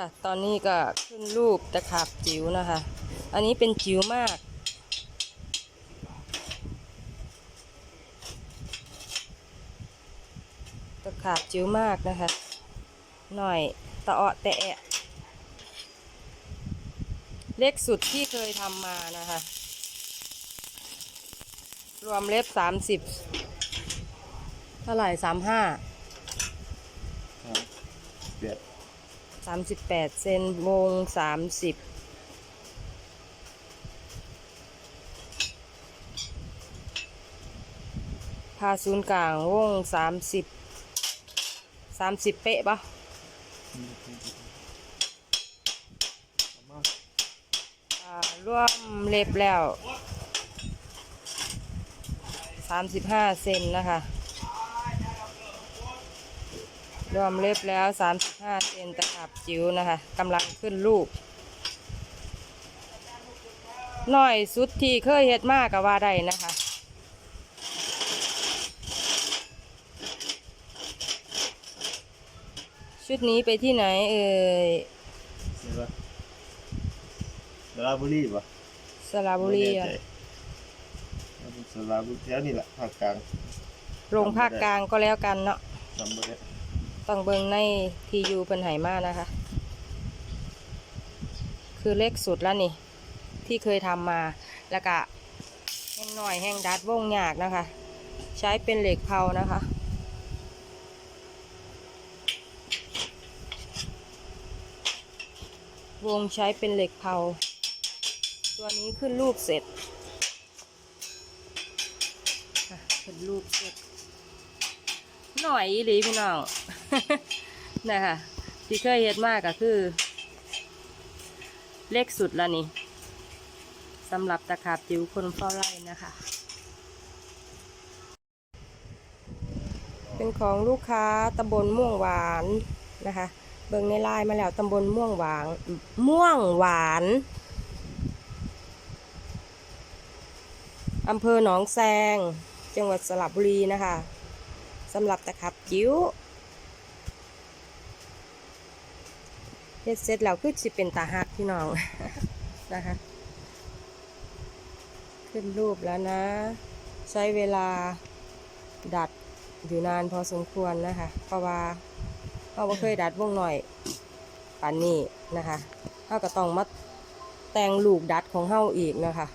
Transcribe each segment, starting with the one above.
ค่ะ ตอนนี้ก็ขึ้นรูปตะขาบจิ๋วนะคะ อันนี้เป็นจิ๋วมาก ตะขาบจิ๋วมากนะคะ หน่อยตะเออแตะแอะเล็กสุดที่เคยทำมานะคะ รวมเล็บสามสิบเท่าไหร่สามห้า เจ็ด สามสิบแปดเซนวงสามสิบพาศูนย์กลางวงสามสิบสามสิบเป๊ะปะอ่าร่วมเล็บแล้วสามสิบห้าเซนนะคะ รวมเล็บแล้ว35เซนตะขับจิ๋วนะคะกำลังขึ้นลูกหน่อยสุดที่เคยเฮ็ดมากก็ว่าได้นะคะชุดนี้ไปที่ไหนเอ่ยใช่ปะสระบุรีปะสระบุรีไม่อะแน่ใจสระบุรีแถวนี่แหละภาคกลางลงภาคกลางก็แล้วกันเนาะจำไม่ได้ ต้องเบิ่งในทียูเป็นไหมากนะคะ คือเล็กสุดแล้วนี่ ที่เคยทำมาแล้วก็แห้งหน่อยแห้งดัดวงหยากนะคะ ใช้เป็นเหล็กเผานะคะวงใช้เป็นเหล็กเผา ตัวนี้ขึ้นรูปเสร็จ ขึ้นรูปเสร็จ หน่อยอีหลีพี่น้อง นะคะที่เคยเฮ็ดมากก็คือ เล็กสุดแล้วนี่สำหรับตะขาบจิ๋วคนเฝ้าไร่นะคะ เป็นของลูกค้าตำบลม่วงหวานนะคะ เบิ่งในไลน์มาแล้วตำบลม่วงหวานม่วงหวานอำเภอหนองแซง จังหวัดสระบุรีนะคะสำหรับตะขับจิ๋ว เฮ็ดเสร็จแล้วคือสิเป็นตาหักพี่น้องนะคะขึ้นรูปแล้วนะ ใช้เวลาดัดอยู่นานพอสมควรนะคะ เพราะว่าเราเคยดัดวงหน่อยป่นนี้นะคะเราก็ต้องมาแต่งลูกดัดของเฮาอีกนะคะ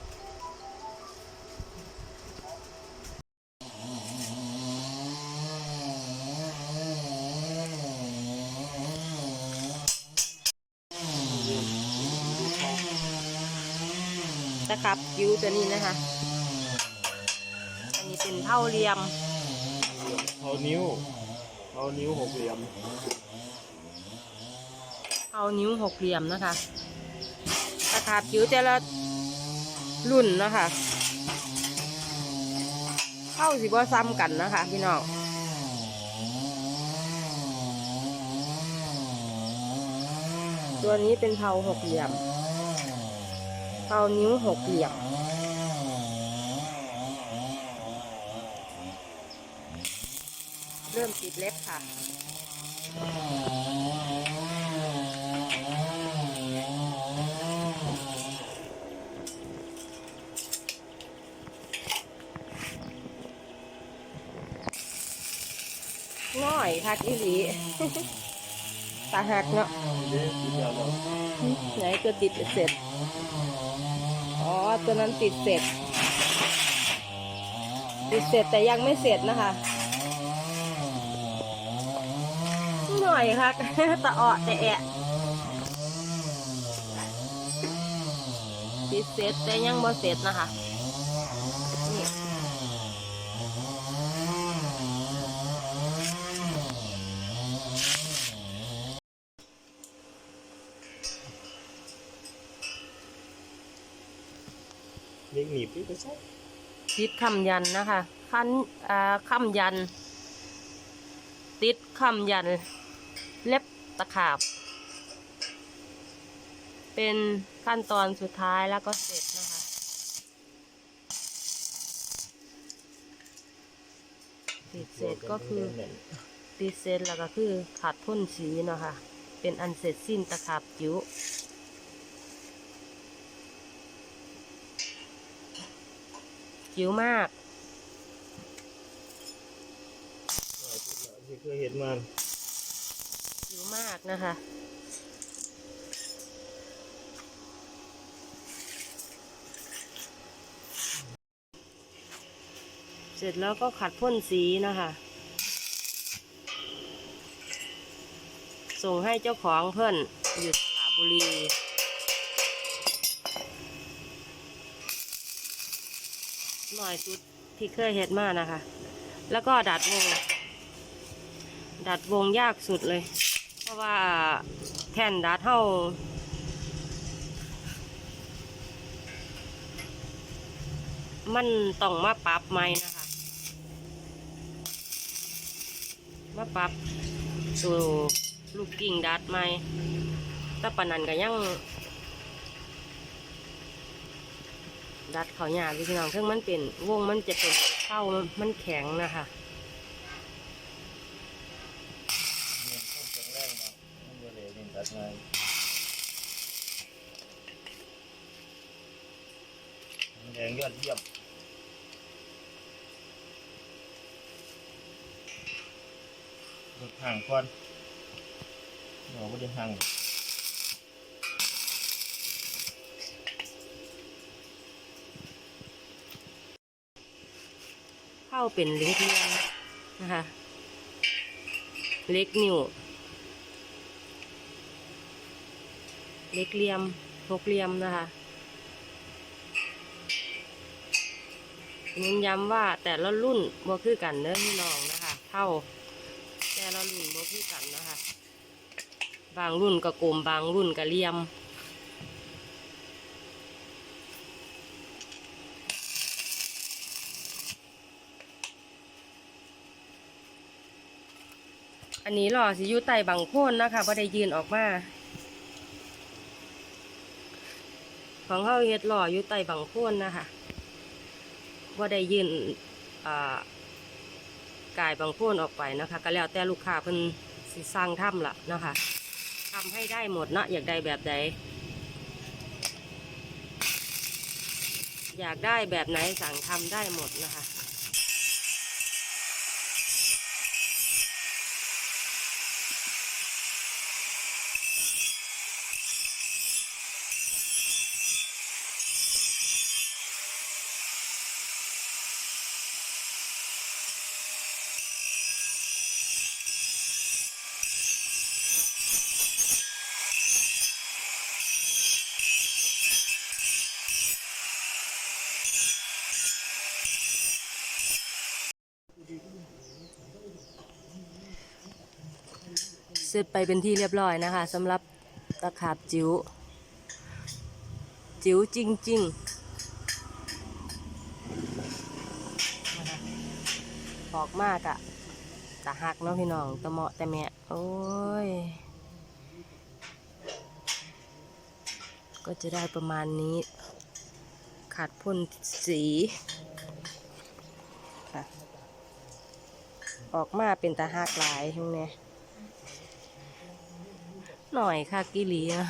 ตะขับคิ้วตัวนี้นะคะ อันนี้เป็นเท่าเหลี่ยมเอานิ้วเอานิ้วหกเหลี่ยมเอานิ้วหกเหลี่ยมนะคะ ตะขาบคิ้วแต่ละรุ่นนะคะเข้าสิบ่ซ้ำกันนะคะ พี่น้องตัวนี้เป็นเผาหกเหลี่ยม เผานิ้วหกเหลี่ยม เริ่มติดเล็บค่ะง่อยคักอีหลีตาหักเนาะเด้ทีเดียวแล้วไหนตัวติดเสร็จ อ๋อ ตัวนั้นติดเสร็จ ติดเสร็จแต่ยังไม่เสร็จนะคะ หน่อยค่ะตะเออแต่แอะติดเสร็จแต่ยังบ่เสร็จนะคะ นี่ เล็กห นีบพี่ก็ใช่ติดคำยันนะคะคันอ่าคำยัน ติดคำยัน เล็บตะขาบ เป็นขั้นตอนสุดท้ายแล้วก็เสร็จนะคะ ติดเสร็จก็คือ ติดเสร็จแล้วก็คือขาดพ่นสีเนาะคะเป็นอันเสร็จสิ้นตะขาบจิ๋ว จิ๋วมากที่เคยเห็นมันจิ๋วมากนะคะเสร็จแล้วก็ขัดพ่นสีนะคะ ส่งให้เจ้าของเพื่อนอยู่สระบุรี หน่อยสุดที่เคยเห็ดมากนะคะ แล้วก็ดัดวง ดัดวงยากสุดเลย เพราะว่าแท่นดัดเท่ามันต้องมาปรับใหม่นะคะ มาปรับสู่ลูกกิ่งดัดใหม่แต่ปนนันก็ยัง ดัดเขาหยาบพี่น้องเครื่องมันเป็นวงมันจะเป็นเข้ามันแข็งนะคะตองแรงนะมันจะเลยเป็นตัดง่ายแดงยอดเยี่ยมห่างก่อนเดี๋ยวไม่ได้ห่าง เข้าเป็นเล็กเลียมนะคะเล็กนิ้วเล็กเหลี่ยมหกเหลี่ยมนะคะเน้นย้ำว่าแต่ละรุ่นบ่คือกันเด้อพี่น้องนะคะ เท่า แต่ละรุ่นบ่คือกันนะคะ บางรุ่นก็กลมบางรุ่นก็เหลี่ยม อันนี้หล่อสิอยู่ใต้บังโคนนะคะพอได้ยืนออกมา ของเขาเฮ็ดหล่ออยู่ใต้บังโคนนะคะว่าได้ยืนอ่ากายบังโคนออกไปนะคะ ก็แล้วแต่ลูกค้าเพิ่นสิสร้างถ้ำละนะคะทำให้ได้หมดเนาะอยากได้แบบใดอยากได้แบบไหนสั่งทำได้หมดนะคะ เสร็จไปเป็นที่เรียบร้อยนะคะสำหรับตะขาบจิ๋วจิ๋วจริง ๆ ออกมากอะตะหักเนาะพี่น้องตะเหมาะแต่แม่โอ้ย ก็จะได้ประมาณนี้ ขาดพ่นสีออกมาเป็นตะหักหลายตรงนี้ หน่อยค่ะกิลีอะ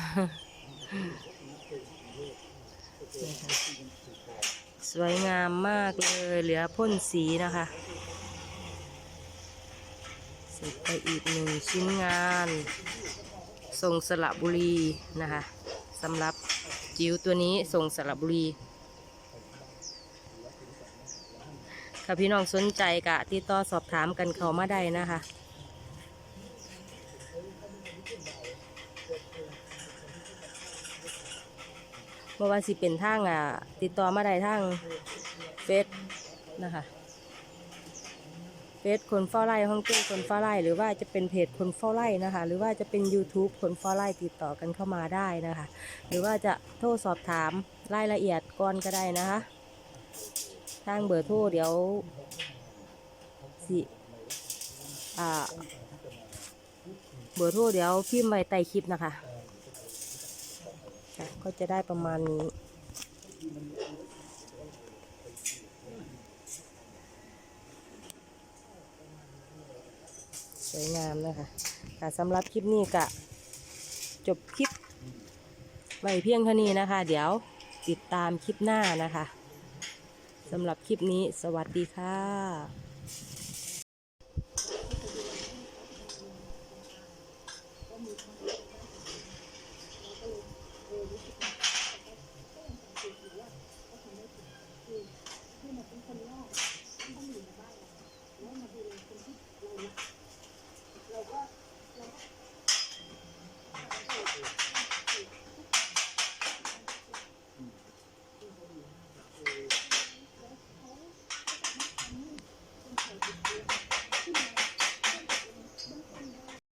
สวยงามมากเลย เหลือพ่นสีนะคะ เสร็จไปอีกหนึ่งชิ้นงานส่งสระบุรีนะคะสำหรับจิ๋วตัวนี้ส่งสระบุรีค่ะพี่น้องสนใจกะติดต่อสอบถามกันเขามาได้นะคะ บ่ว่าสิเป็นทางอะติดต่อมาได้ทางเฟซนะคะเฟซคนเฝ้าไร่ห้องเต้คนเฝ้าไร่หรือว่าจะเป็นเพจคนเฝ้าไร่นะคะ หรือว่าจะเป็น YouTube คนเฝ้าไร่ติดต่อกันเข้ามาได้นะคะ หรือว่าจะโทรสอบถามรายละเอียดก่อนก็ได้นะคะ ทางเบอร์โทรเดี๋ยวสิอ่าเบอร์โทรเดี๋ยวพิมพ์ไว้ใต้คลิปนะคะ ก็จะได้ประมาณนี้ สวยงามนะคะค่ะสำหรับคลิปนี้กะจบคลิปไว้เพียงเท่านี้นะคะ เดี๋ยวติดตามคลิปหน้านะคะสำหรับคลิปนี้สวัสดีค่ะ